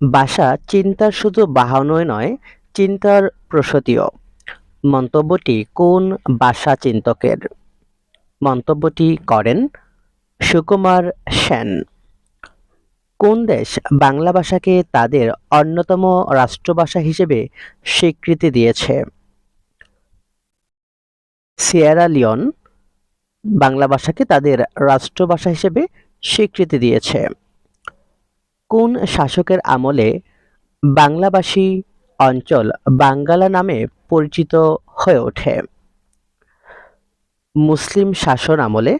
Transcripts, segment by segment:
ভাষা চিন্তার শুধু বাহনই নয়, চিন্তার প্রসূতিও। মন্তব্যটি কোন ভাষা চিন্তকের? মন্তব্যটি করেন সুকুমার সেন। কোন দেশ বাংলা ভাষাকে তাদের অন্যতম রাষ্ট্রভাষা হিসেবে স্বীকৃতি দিয়েছে? সিয়েরা লিওন বাংলা ভাষাকে তাদের রাষ্ট্রভাষা হিসেবে স্বীকৃতি দিয়েছে। কোন শাসকের আমলে বাংলাভাষী অঞ্চল বাঙ্গালা নামে পরিচিত হয়ে ওঠে? মুসলিম শাসন আমলে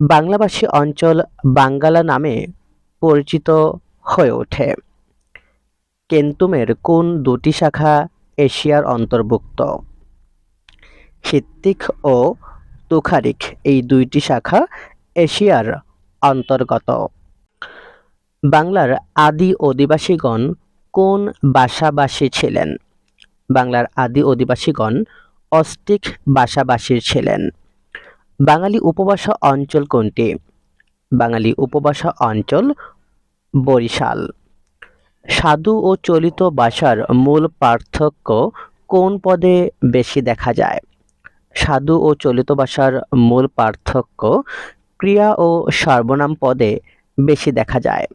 বাংলাভাষী অঞ্চল বাঙ্গালা নামে পরিচিত হয়ে ওঠে। কেন্তুমের কোন দুটি শাখা এশিয়ার অন্তর্ভুক্ত? হিত্তিক ও তুখারিক এই দুইটি শাখা এশিয়ার অন্তর্গত। বাংলার আদি অধিবাসীগণ কোন ভাষাভাষী ছিলেন? বাংলার আদি অধিবাসীগণ অস্টিক ভাষাভাষীর ছিলেন। বাঙালি উপভাষা অঞ্চল কোনটি? বাঙালি উপভাষা অঞ্চল বরিশাল। সাধু ও চলিত ভাষার মূল পার্থক্য কোন পদে বেশি দেখা যায়? সাধু ও চলিত ভাষার মূল পার্থক্য ক্রিয়া ও সর্বনাম পদে বেশি দেখা যায়।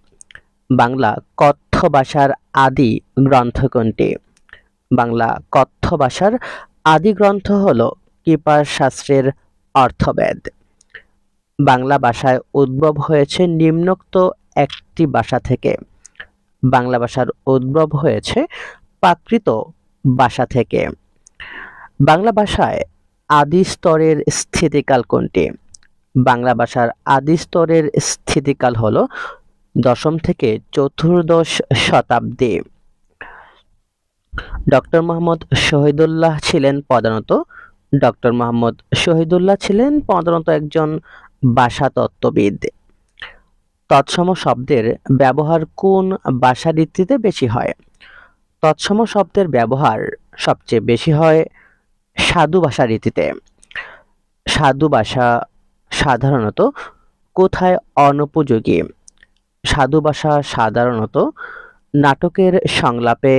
বাংলা কথ্য ভাষার আদি গ্রন্থ কোনটি বাংলা কথ্য ভাষার আদি গ্রন্থ হল কৃপার শাস্ত্রের অর্থবেদ। বাংলা ভাষায় উদ্ভব হয়েছে নিম্নোক্ত একটি ভাষা থেকে। বাংলা ভাষার উদ্ভব হয়েছে প্রাকৃত ভাষা থেকে। বাংলা ভাষায় আদি স্তরের স্থিতিকাল কোনটি? বাংলা ভাষার আদি স্তরের স্থিতিকাল হল দশম থেকে চতুর্দশ শতাব্দী। ডক্টর মোহাম্মদ শহীদুল্লাহ ছিলেন প্রধানত ডক্টর মোহাম্মদ শহীদুল্লাহ ছিলেন প্রধানত একজন ভাষাতত্ত্ববিদ। তৎসম শব্দের ব্যবহার কোন ভাষা রীতিতে বেশি হয়? তৎসম শব্দের ব্যবহার সবচেয়ে বেশি হয় সাধু ভাষা রীতিতে। সাধু ভাষা সাধারণত কোথায় অনুপযোগী? সাধু ভাষা সাধারণত নাটকের সংলাপে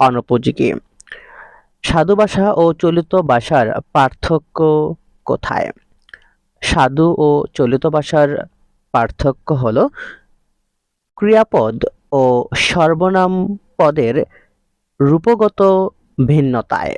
অনুপযোগী। সাধু ভাষা ও চলিত ভাষার পার্থক্য কোথায়? সাধু ও চলিত ভাষার পার্থক্য হল ক্রিয়াপদ ও সর্বনাম পদের রূপগত ভিন্নতায়।